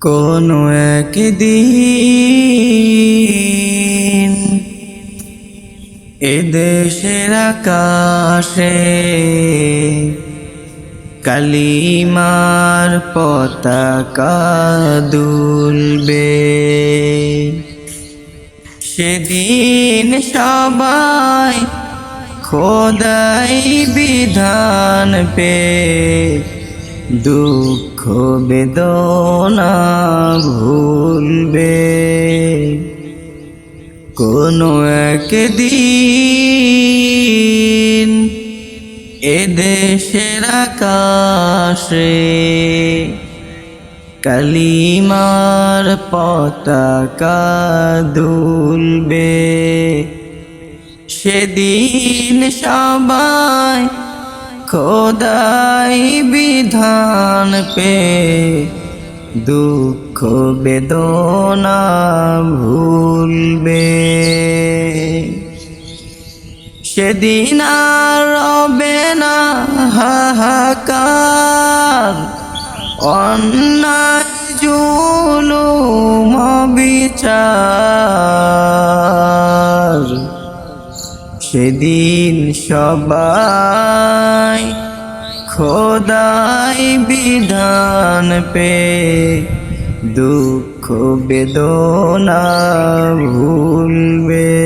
কোনো একদিন এদেশের আকাশে কালিমার পতাকা দুলবে। সেদিন সবাই খোদাই বিধান পে দুঃখ বেদনা ভুলবে। কোনো একদিন এদেশের আকাশে কালিমার পতাকা দুলবে। সেদিন সবাই খোদাই বিধান পে দুঃখ বেদনা ভুলবে। সেদিন আর রবে না হাহাকার, অন্যায় জুলুম বিচার সেদিন সবাই খোদাই বিধান পে দুঃখ বেদনা ভুলবে।